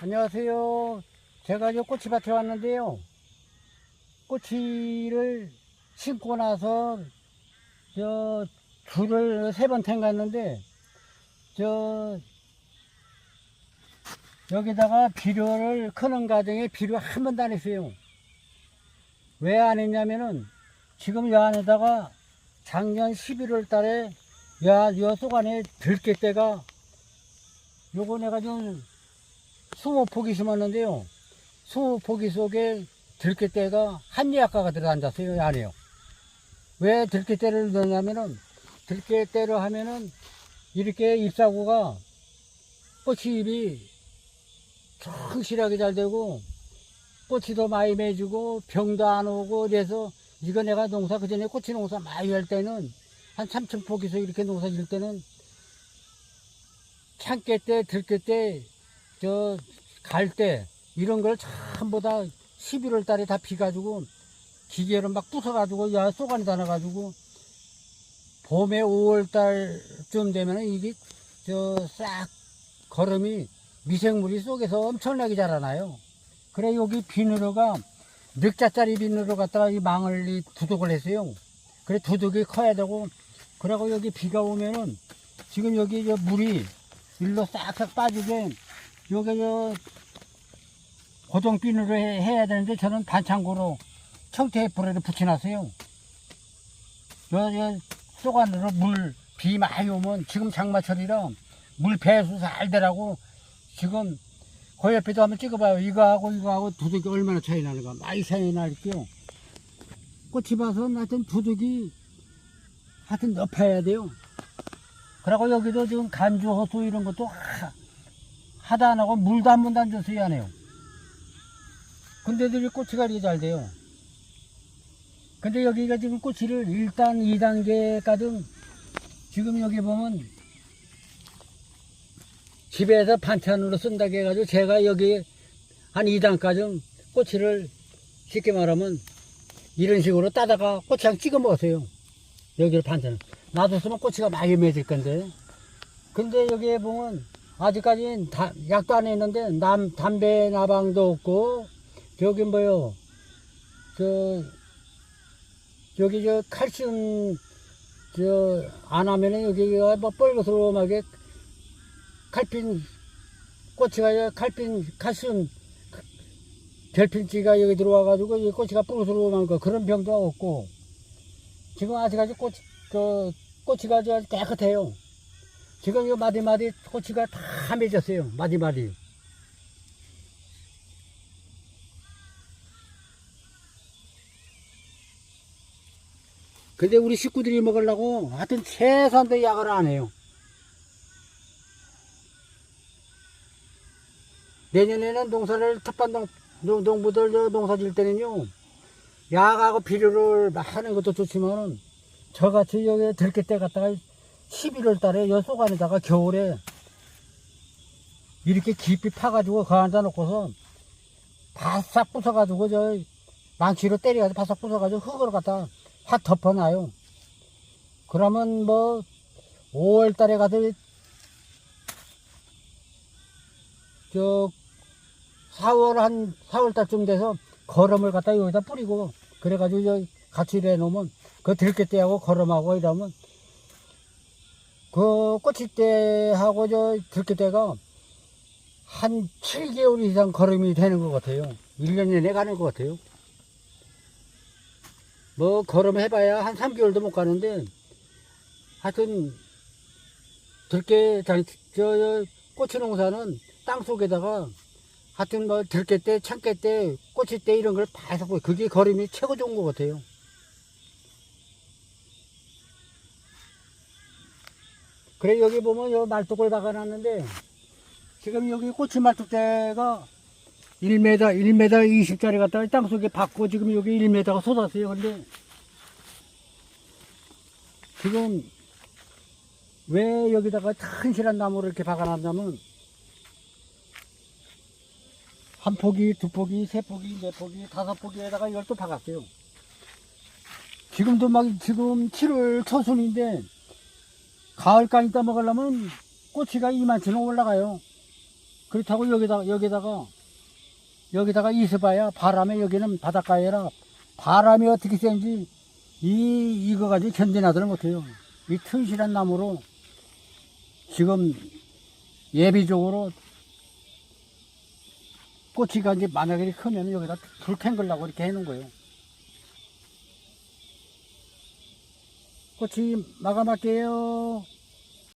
안녕하세요. 제가 저 꼬치밭에 왔는데요. 꼬치를 심고 나서 저 줄을 세 번 탱갔는데 저 여기다가 비료를 크는 과정에 비료 한 번도 안 했어요. 왜 안 했냐면은 지금 여 안에다가 작년 11월 달에 야, 여 속안에 들깨 때가 요거 내가 좀 20포기 심었는데요. 20포기 속에 들깨때가 한예약과가 들어앉았어요, 이 안에요. 왜 들깨때를 넣냐면은 들깨때로 하면은 이렇게 잎사구가 꽃이 잎이 성실하게 잘 되고 꽃이도 많이 맺고 병도 안 오고 그래서 이거 내가 농사 그전에 꽃이 농사 많이 할 때는 한 3천 포기서 이렇게 농사 질 때는 참깨 때, 들깨 때, 저, 갈 때, 이런 걸 전부 다 11월 달에 다 비가지고, 기계로 막 부숴가지고, 야, 쏘가니 다놔가지고, 봄에 5월 달쯤 되면은 이게, 저, 싹, 걸음이, 미생물이 속에서 엄청나게 자라나요. 그래, 여기 비누로가, 늑자짜리 비누로 갖다가 이 망을 이 두둑을 했어요. 그래, 두둑이 커야 되고, 그리고 여기 비가 오면은, 지금 여기 저 물이, 일로 싹싹 빠지게 여기 저 고정비누로 해, 해야 되는데 저는 반창고로 청태 불에를 붙여놨어요. 저, 저 쏘간으로 물 비 많이 오면 지금 장마철이라 물 배수 잘 되라고 지금 그 옆에도 한번 찍어봐요. 이거하고 이거하고 두둑이 얼마나 차이 나는가. 많이 차이 날게요. 꽃이 봐서 하여튼 두둑이 하여튼 높아야 돼요. 그리고 여기도 지금 간주, 호수 이런 것도 하, 하다 안 하고 물도 한 번도 안 줘서 안 해요. 근데도 이 꼬치가 이렇게 잘 돼요. 근데 여기가 지금 꼬치를 1단, 2단계까지 지금 여기 보면 집에서 반찬으로 쓴다고 해가지고 제가 여기 한 2단까지 꼬치를 쉽게 말하면 이런 식으로 따다가 꼬치랑 찍어 먹었어요. 여기를 반찬을. 놔뒀으면 꼬치가 많이 맺을 건데. 근데 여기에 보면 아직까지 다, 약도 안 했는데 남, 담배 나방도 없고 저기 뭐요 저 여기 저 칼슘 저 안 하면은 여기가 뭐 뻘겋으로하게 칼핀 꼬치가 저 칼핀 칼슘 결핀지가 여기 들어와가지고 이 꼬치가 뻘겋으로만 거 그런 병도 없고 지금 아직까지 꽃, 그, 꼬치가 아주 깨끗해요. 지금 이 마디마디 꼬치가 다 맺었어요. 마디마디. 근데 우리 식구들이 먹으려고 하여튼 최선도 약을 안 해요. 내년에는 농사를 텃밭 농, 농부들 저 농사 질 때는요. 약하고 비료를 막 하는 것도 좋지만은 저같이 여기 들깨 때 갔다가 11월 달에 여 속안에다가 겨울에 이렇게 깊이 파가지고 그 앉아 놓고서 바싹 부숴가지고 저 망치로 때려가지고 바싹 부숴가지고 흙으로 갖다 확 덮어놔요. 그러면 뭐 5월 달에 가서 저 4월 한 4월 달쯤 돼서 거름을 갖다 여기다 뿌리고 그래가지고 저 같이 이래 놓으면 그 들깨때하고 거름하고 이러면 그 꼬치때하고 저 들깨때가 한 7개월 이상 거름이 되는 것 같아요. 1년 내내 가는 것 같아요. 뭐 거름 해봐야 한 3개월도 못 가는데 하여튼 들깨 장- 저, 저 꼬치 농사는 땅 속에다가 하여튼 뭐 들깨 때, 참깨 때, 꼬치 때 이런 걸 다 해서 그게 거름이 최고 좋은 것 같아요. 그래 여기 보면 요 말뚝을 박아놨는데 지금 여기 꼬치 말뚝대가 1m, 1m 20짜리 갖다가 땅속에 박고 지금 여기 1m가 쏟았어요. 근데 지금 왜 여기다가 튼실한 나무를 이렇게 박아놨냐면 한 포기, 두 포기, 세 포기, 네 포기, 다섯 포기에다가 이걸 또 박았어요. 지금도 막 지금 7월 초순인데 가을까지 따먹으려면 꼬치가 이만치는 올라가요. 그렇다고 여기다가, 여기다가, 여기다가 있어봐야 바람에 여기는 바닷가에라 바람이 어떻게 센지 이, 이거 가지고 견디나들을 못해요. 이 튼실한 나무로 지금 예비적으로 꼬치가 이제 만약에 크면 여기다 불 탱글라고 이렇게 해놓은 거예요. 꼬치 마감할게요.